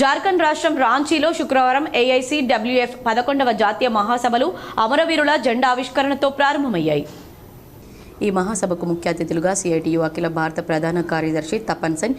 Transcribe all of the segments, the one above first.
జార్ఖండ్ రాష్ట్రం రాంచీలో శుక్రవారం AIC WF పదకొండవ జాతీయ మహాసభలు అమరవీరుల జెండా ఆవిష్కరణతో ప్రారంభమయ్యాయి. ఈ మహాసభకు ముఖ్య అతిథులుగా సిఐటియు అఖిల భారత ప్రధాన కార్యదర్శి తపన్ సెన్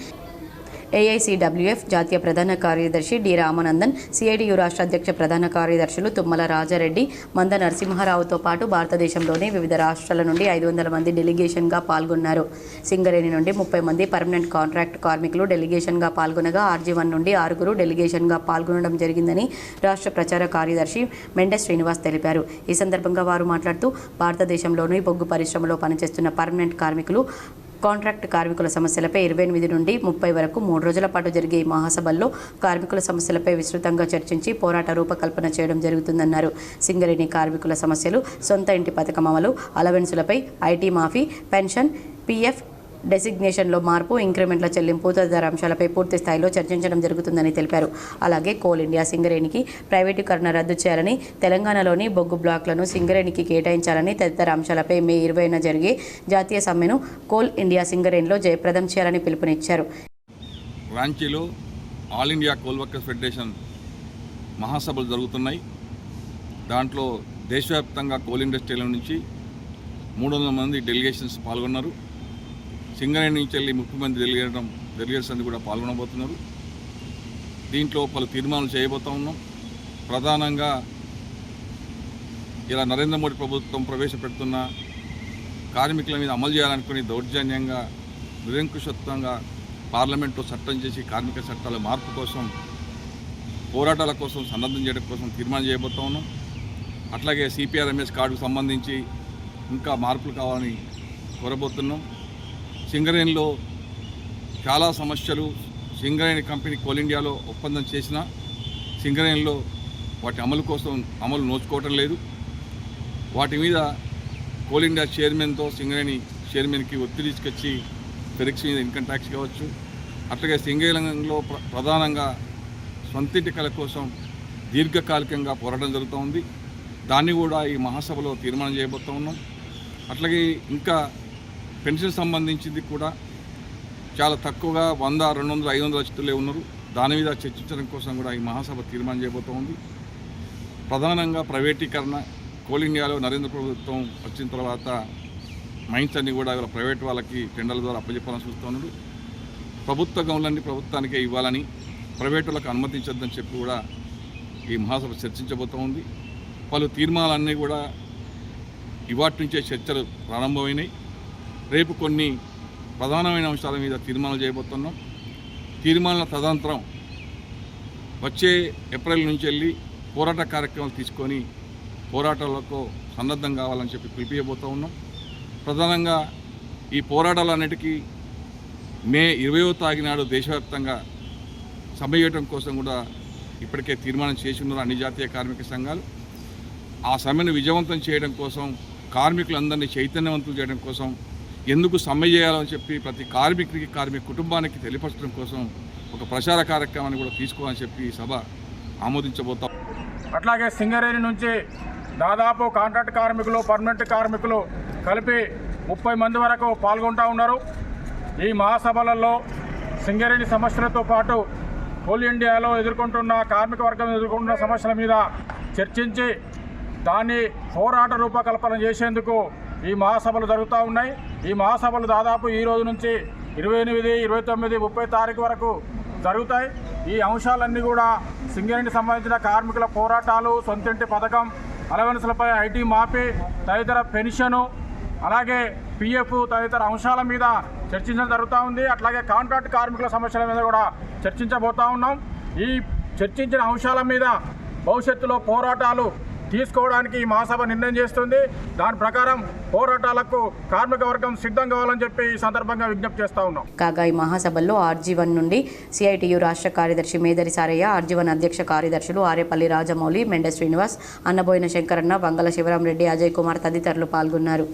ఏఐసిడబ్ల్యూఎఫ్ జాతీయ ప్రధాన కార్యదర్శి డి రామానందన్ సిఐటియు రాష్ట్ర అధ్యక్ష ప్రధాన కార్యదర్శులు తుమ్మల రాజారెడ్డి మంద నరసింహారావుతో పాటు భారతదేశంలోని వివిధ రాష్ట్రాల నుండి ఐదు వందల మంది డెలిగేషన్గా పాల్గొన్నారు. సింగరేణి నుండి ముప్పై మంది పర్మనెంట్ కాంట్రాక్ట్ కార్మికులు డెలిగేషన్గా పాల్గొనగా ఆర్జీ వన్ నుండి ఆరుగురు డెలిగేషన్గా పాల్గొనడం జరిగిందని రాష్ట్ర ప్రచార కార్యదర్శి మెండస్ శ్రీనివాస్ తెలిపారు. ఈ సందర్భంగా వారు మాట్లాడుతూ భారతదేశంలోని బొగ్గు పరిశ్రమలో పనిచేస్తున్న పర్మనెంట్ కార్మికులు కాంట్రాక్ట్ కార్మికుల సమస్యలపై ఇరవై ఎనిమిది నుండి ముప్పై వరకు మూడు రోజుల పాటు జరిగే ఈ మహాసభల్లో కార్మికుల సమస్యలపై విస్తృతంగా చర్చించి పోరాట రూపకల్పన చేయడం జరుగుతుందన్నారు. సింగరేణి కార్మికుల సమస్యలు సొంత ఇంటి పథకం అమలు అలవెన్సులపై ఐటీ మాఫీ పెన్షన్ పీఎఫ్ డెసిగ్నేషన్లో మార్పు ఇంక్రిమెంట్ల చెల్లింపు తదితర అంశాలపై పూర్తి స్థాయిలో చర్చించడం జరుగుతుందని తెలిపారు. అలాగే కోల్ ఇండియా సింగరేణికి ప్రైవేటీకరణ రద్దు చేయాలని తెలంగాణలోని బొగ్గు బ్లాక్లను సింగరేణికి కేటాయించాలని తదితర అంశాలపై మే ఇరవైన జరిగే జాతీయ సమ్మెను కోల్ ఇండియా సింగరేణిలో జయప్రదం చేయాలని పిలుపునిచ్చారు. రాంచీలో all India coal workers federation మహాసభలు జరుగుతున్నాయి. దాంట్లో దేశవ్యాప్తంగా కోల్ ఇండస్ట్రీల నుంచి మూడు వందల మంది డెలిగేషన్స్ పాల్గొన్నారు. సింగరేణి నుంచి వెళ్ళి ముప్పై మంది డెలిగేయడం డెలిగేట్స్ అన్ని కూడా పాల్గొనబోతున్నారు. దీంట్లో పలు తీర్మానాలు చేయబోతా ఉన్నాం. ప్రధానంగా ఇలా నరేంద్ర మోడీ ప్రభుత్వం ప్రవేశపెడుతున్న కార్మికుల మీద అమలు చేయాలనుకుని దౌర్జన్యంగా నిరంకుశత్వంగా పార్లమెంట్లో చట్టం చేసి కార్మిక చట్టాల మార్పు కోసం పోరాటాల కోసం సన్నద్ధం చేయడం కోసం తీర్మానం చేయబోతా ఉన్నాం. అట్లాగే సిపిఆర్ఎంఎస్ కార్డుకు సంబంధించి ఇంకా మార్పులు కావాలని కోరబోతున్నాం. సింగరేణిలో చాలా సమస్యలు సింగరేణి కంపెనీ కోల్ ఇండియాలో ఒప్పందం చేసిన సింగరేణిలో వాటి అమలు కోసం అమలు నోచుకోవటం లేదు. వాటి మీద కోల్ ఇండియా చైర్మన్తో సింగరేణి చైర్మన్కి ఒత్తిడి తీసుకొచ్చి ఫెరిక్స్ మీద ఇన్కమ్ ట్యాక్స్ కావచ్చు. అట్లాగే సింగరేణిలో ప్ర- ప్రధానంగా సొంతింటి కళ కోసం దీర్ఘకాలికంగా పోరాటం జరుగుతూ ఉంది. దాన్ని కూడా ఈ మహాసభలో తీర్మానం చేయబోతూ ఉన్నాం అట్లాగే ఇంకా పెన్షన్ సంబంధించింది కూడా చాలా తక్కువగా వంద రెండు వందలు ఐదు వందల లక్షలే ఉన్నారు. దాని మీద చర్చించడం కోసం కూడా ఈ మహాసభ తీర్మానం చేయబోతూ ఉంది. ప్రధానంగా ప్రైవేటీకరణ కోల్ ఇండియాలో నరేంద్ర ప్రభుత్వం వచ్చిన తర్వాత మైన్స్ అన్ని కూడా ఇలా ప్రైవేట్ వాళ్ళకి టెండర్ల ద్వారా అప్పచెప్పాలని చూస్తున్నాడు ప్రభుత్వ గౌన్లన్నీ ప్రభుత్వానికే ఇవ్వాలని ప్రైవేట్ వాళ్ళకి అనుమతించొద్దని చెప్పి కూడా ఈ మహాసభ చర్చించబోతూ ఉంది. పలు తీర్మానాలన్నీ కూడా ఇవాటి నుంచే చర్చలు ప్రారంభమైనాయి. రేపు కొన్ని ప్రధానమైన అంశాల మీద తీర్మానాలు చేయబోతున్నాం. తీర్మానాల తదనంతరం వచ్చే ఏప్రిల్ నుంచి వెళ్ళి పోరాట కార్యక్రమాలు తీసుకొని పోరాటాలకు సన్నద్ధం కావాలని చెప్పి పిలిపియబోతూ ఉన్నాం. ప్రధానంగా ఈ పోరాటాలన్నిటికీ మే ఇరవయో తాగినాడు దేశవ్యాప్తంగా సమ్మె చేయడం కోసం కూడా ఇప్పటికే తీర్మానం చేసి ఉన్నారు అన్ని జాతీయ కార్మిక సంఘాలు. ఆ సమ్మెను విజయవంతం చేయడం కోసం కార్మికులందరినీ చైతన్యవంతులు చేయడం కోసం ఎందుకు సమ్మె చేయాలని చెప్పి ప్రతి కార్మికుడికి కార్మిక కుటుంబానికి తెలియపరచడం కోసం ఒక ప్రచార కార్యక్రమాన్ని కూడా తీసుకోవాలని చెప్పి ఈ సభ ఆమోదించబోతాం అట్లాగే సింగరేణి నుంచి దాదాపు కాంట్రాక్ట్ కార్మికులు పర్మనెంట్ కార్మికులు కలిపి ముప్పై మంది వరకు పాల్గొంటూ ఉన్నారు. ఈ మహాసభలలో సింగరేణి సమస్యలతో పాటు కోల్ ఇండియాలో ఎదుర్కొంటున్న కార్మిక వర్గం ఎదుర్కొంటున్న సమస్యల మీద చర్చించి దాన్ని పోరాట రూపకల్పన చేసేందుకు ఈ మహాసభలు జరుగుతూ ఉన్నాయి. ఈ మహాసభలు దాదాపు ఈ రోజు నుంచి ఇరవై ఎనిమిది ఇరవై తొమ్మిది ముప్పై తారీఖు వరకు జరుగుతాయి. ఈ అంశాలన్నీ కూడా సింగరేణికి సంబంధించిన కార్మికుల పోరాటాలు సొంతింటి పథకం అలవెన్స్లపై ఐటీ మాఫీ తదితర పెన్షను అలాగే పిఎఫ్ తదితర అంశాల మీద చర్చించడం జరుగుతూ ఉంది. అట్లాగే కాంట్రాక్ట్ కార్మికుల సమస్యల మీద కూడా చర్చించబోతా ఉన్నాం. ఈ చర్చించిన అంశాల మీద భవిష్యత్తులో పోరాటాలు తీసుకోవడానికి ఈ మహాసభ నిర్ణయం చేస్తుంది. దాని ప్రకారం పోరాటాలకు కార్మిక వర్గం సిద్ధం కావాలని చెప్పి ఈ సందర్భంగా విజ్ఞప్తి చేస్తా ఉన్నాం. కాగా ఈ మహాసభల్లో ఆర్జీవన్ నుండి సిఐటియు రాష్ట్ర కార్యదర్శి మేదరి సారయ్య ఆర్జీవన్ అధ్యక్ష కార్యదర్శులు ఆరేపల్లి రాజమౌళి మెండ శ్రీనివాస్ అన్నబోయిన శంకరన్న వంగల శివరాం రెడ్డి అజయ్ కుమార్ తదితరులు పాల్గొన్నారు.